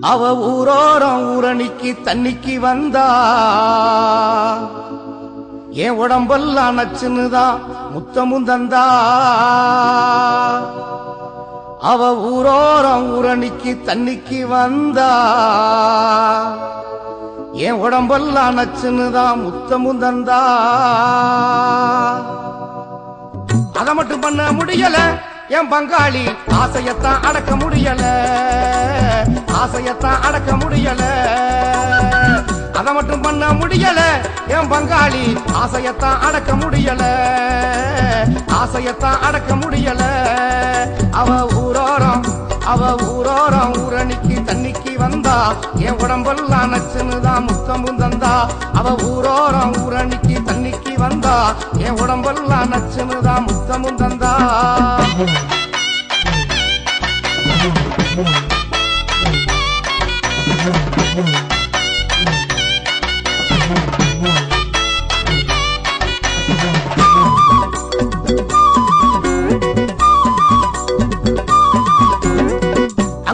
அவ ஊரோரம் ஊரணிக்கு தண்ணிக்கு வந்தா. என் உடம்பெல்லாம் நச்சுன்னுதான் முத்தமும் தந்தா. அவ ஊரோரம் ஊரணிக்கு தண்ணிக்கு வந்தா. என் உடம்பெல்லாம் நச்சுன்னுதான் முத்தமும் தந்தா. அதை மட்டும் பண்ண முடியல. என் பங்காளி ஆசையத்தான் அடக்க முடியல. ஆசையத்தான் அடக்க முடியல. அதை மட்டும் பண்ண முடியல. என் பங்காளி ஆசையத்தான் அடக்க முடியல. ஆசையத்தான் அடக்க முடியல. அவ வந்தா என் உடம்பெல்லாம் நச்சுன்னுதான் முத்தமும் தந்தா. அவ ஊரோரம் ஊரணிக்கு தண்ணிக்கு வந்தா. என் உடம்பெல்லாம் நச்சுன்னுதான் முத்தமும் தந்தா. Mm-hmm. Mm-hmm. Mm-hmm.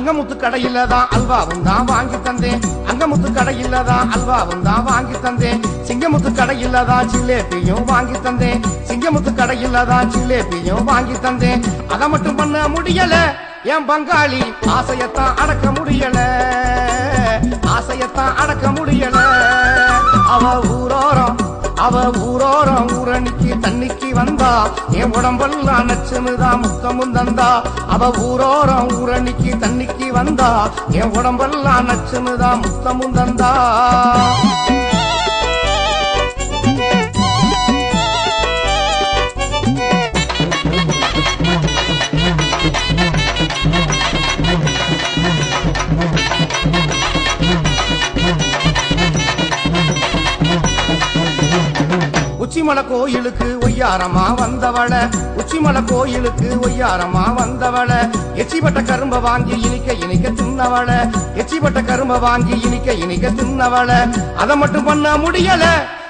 அங்கமுத்து கடையில தான் அல்வாவும் தான் வாங்கி தந்தேன். அங்கமுத்து கடையில தான் அல்வாவும் தான் வாங்கி தந்தேன். சிங்கமுத்து கடையில தான் ஜிலேபியும் வாங்கி தந்தேன். சிங்கமுத்து கடையில தான் ஜிலேபியும் வாங்கி தந்தேன். அதை மட்டும் பண்ண முடியல. என் பங்காளி ஆசையத்தான் அடக்க முடியல. ஆசையத்தான் அடக்க முடியல. அவ ஊரோரம் அவ ஊ தண்ணிக்கு வந்தா என் உடம்பெல்லாம் நச்சுனுதான் முத்தமும் தந்தா. அவ ஊரோரம் ஊரணிக்கு தண்ணிக்கு வந்தா என் உடம்பெல்லாம் நச்சுனுதான் முத்தமும் தந்தா. உச்சிமலை கோயிலுக்கு ஒய்யாரமா வந்தவள. உச்சிமலை கோயிலுக்கு ஒய்யாரமா வந்தவள. எச்சிப்பட்ட கரும்ப வாங்கி இனிக்க இனிக்க தின்னவள. எச்சிப்பட்ட கரும்ப வாங்கி இனிக்க இனிக்க தின்னவள. அதை மட்டும் பண்ண முடியல.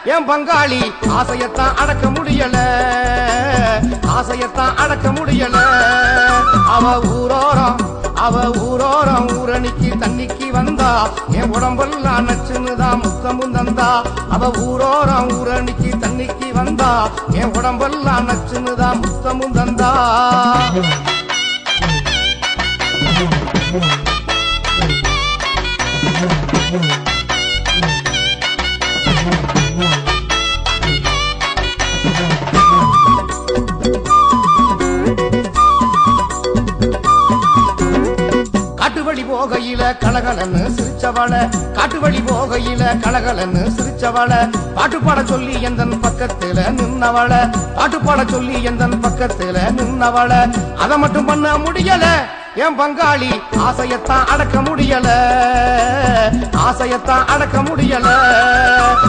என் பங்காளி ஆசையத்தான் அடக்க முடியல. ஆசையத்தான் அடக்க முடியல. அவ ஊரோரா அவ ஊரோரம் ஊரணிக்கு தண்ணிக்கு வந்தா என் உடம்பெல்லாம் நச்சுன்னுதான் முத்தமும் தந்தா. அவ ஊரோரம் ஊரணிக்கு தண்ணிக்கு வந்தா என் உடம்பெல்லாம் நச்சுன்னுதான் முத்தமும் தந்தா. Mm-hmm. Mm-hmm. Mm-hmm. காட்டு வழி போகையில கலகலன்னு சிரிச்சவள. காட்டு வழி போகையில கலகலன்னு சிரிச்சவள. பாட்டு பாட சொல்லி எந்தன் பக்கத்துல நின்னவள. பாட்டு பாட சொல்லி எந்தன் பக்கத்துல நின்னவள. அதை மட்டும் பண்ண முடியல. என் பங்காளி ஆசையத்தான் அடக்க முடியல. ஆசையத்தான் அடக்க முடியல.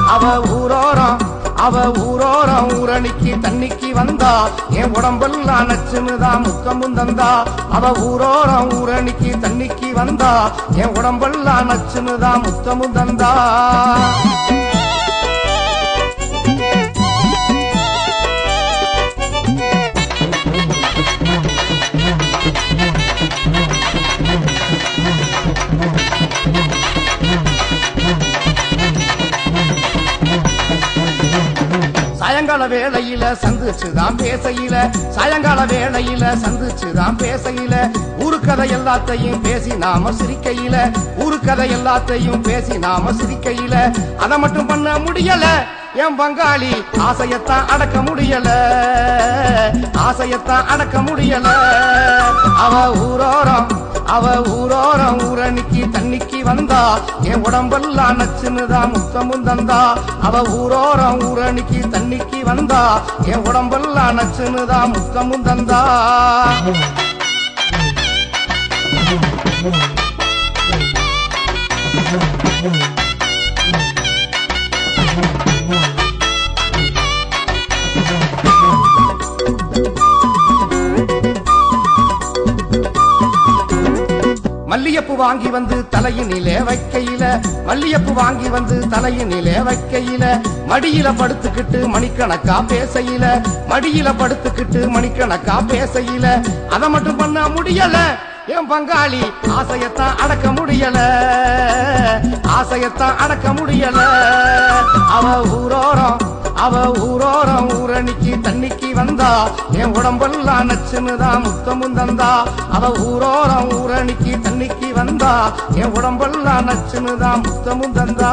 அவ ஊரோ அவ ஊரோரம் ஊரணிக்கு தண்ணிக்கு வந்தா என் உடம்பெல்லாம் நச்சுன்னுதான் முக்கமும் தந்தா. அவ ஊரோரம் ஊரணிக்கு தண்ணிக்கு வந்தா என் உடம்பெல்லாம் நச்சுன்னுதான் முத்தமும் தந்தா. சாயங்கால வேளையில சந்திச்சுதான் பேசையில. சாயங்கால வேளையில சந்திச்சுதான் பேசையில. ஊரு கதை எல்லாத்தையும் பேசி நாம சிரிக்கையில. ஊரு கதை எல்லாத்தையும் பேசி நாம சிரிக்கையில. அதை மட்டும் பண்ண முடியல. என் பங்காளி ஆசையத்தான் அடக்க முடியல. ஆசையத்தான் அடக்க முடியல. அவ ஊரோரம் அவ ஊரோரம். ஊரணிக்கு தண்ணிக்கு வந்தா என் உடம்பெல்லாம் நச்சுன்னுதான் முத்தமும் தந்தா. அவ ஊரோரம் ஊரணிக்கு தண்ணிக்கு வந்தா என் உடம்பெல்லாம் நச்சுன்னுதான் முத்தமும் தந்தா. மல்லியப்பு வாங்கி வந்து தலையினிலே வைக்கையில மல்லியப்பு வாங்கி வந்து தலையினிலே வைக்கையில மடியில படுத்துக்கிட்டு மணிக்கணக்கா பேசையில மடியில படுத்துக்கிட்டு மணிக்கணக்கா பேசையில. அதை மட்டும் பண்ண முடியல. என் பங்காளி ஆசையத்தான் அடக்க முடியல. ஆசையத்தான் அடக்க முடியல. அவ ஊரோரம் அவ ஊரோரம் தண்ணிக்கு தண்ணிக்கு வந்தா என் உடம்பெல்லாம் நச்சுன்னுதான் முத்தமும் தந்தா. அவ ஊரோரம் ஊரணிக்கு தண்ணிக்கு வந்தா என் உடம்பெல்லாம் நச்சுன்னுதான் முத்தமும் தந்தா.